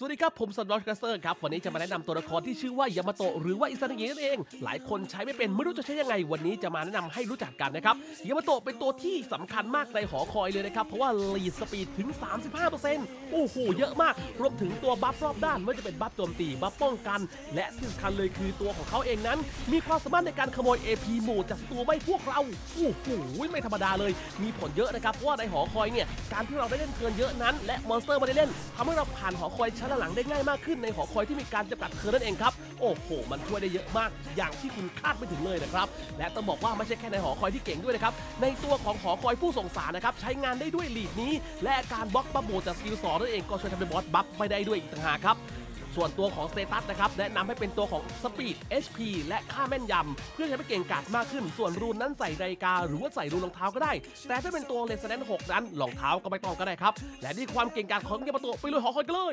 สวัสดีครับ ผมสันดอนคาสเตอร์ครับ วันนี้จะมาแนะนำตัวละครที่ชื่อว่ายามาโตะหรือว่าอิซานางินั่นเอง หลายคนใช้ไม่เป็น ไม่รู้จะใช้ยังไง วันนี้จะมาแนะนำให้รู้จักกันนะครับ ยามาโตะเป็นตัวที่สำคัญมากในหอคอยเลยนะครับ เพราะว่าลีดสปีดถึง 35%โอ้โห เยอะมาก รวมถึงตัวบัฟรอบด้านไม่ว่าจะเป็นบัฟโจมตีบัฟป้องกัน และที่สำคัญเลยคือตัวของเขาเองนั้น มีความสามารถในการขโมย AP หมู่จากศัตรูไม่พวกเราโอ้โหไม่ธรรมดาเลย มีผลเยอะนะครับเพราะว่าในหอคอยเนี่ยการที่เราได้เล่นเทินเยอะนั้น และมอนสเตอร์ม่ได้เล่นทำให้เราผ่านหอคอยชั้นหลังได้ง่ายมากขึ้นในหอคอยที่มีการจำกัดเทิร์นั่นเองครับ โอ้โห มันช่วยได้เยอะมาก อย่างที่คุณคาดไม่ถึงเลยนะครับ และต้องบอกว่าไม่ใช่แค่ในหอคอยที่เก่งด้วยนะครับ ในตัวของหอคอยผู้ส่งสารนะครับใช้งานได้ด้วยลีดนี้ และการบล็อกบัฟโบจากสกิลสองนั่นเองก็ช่วยทำให้บอสบัฟไม่ได้ด้วยอีกต่างหากครับส่วนตัวของสเตตัสนะครับแนะนำให้เป็นตัวของสปีด HP และค่าแม่นยำเพื่อใช้ให้เก่งกาจมากขึ้น ส่วนรูนนั้นใส่นาฬิกา หรือว่าใส่รูนรองเท้าก็ได้ แต่ถ้าเป็นตัวเลสแนนหกนั้นรองเท้าก็ไม่ต้องก็ได้ครับ และนี่ความเก่งกาจของยามาโตะไปเลยหอคอยกันเลย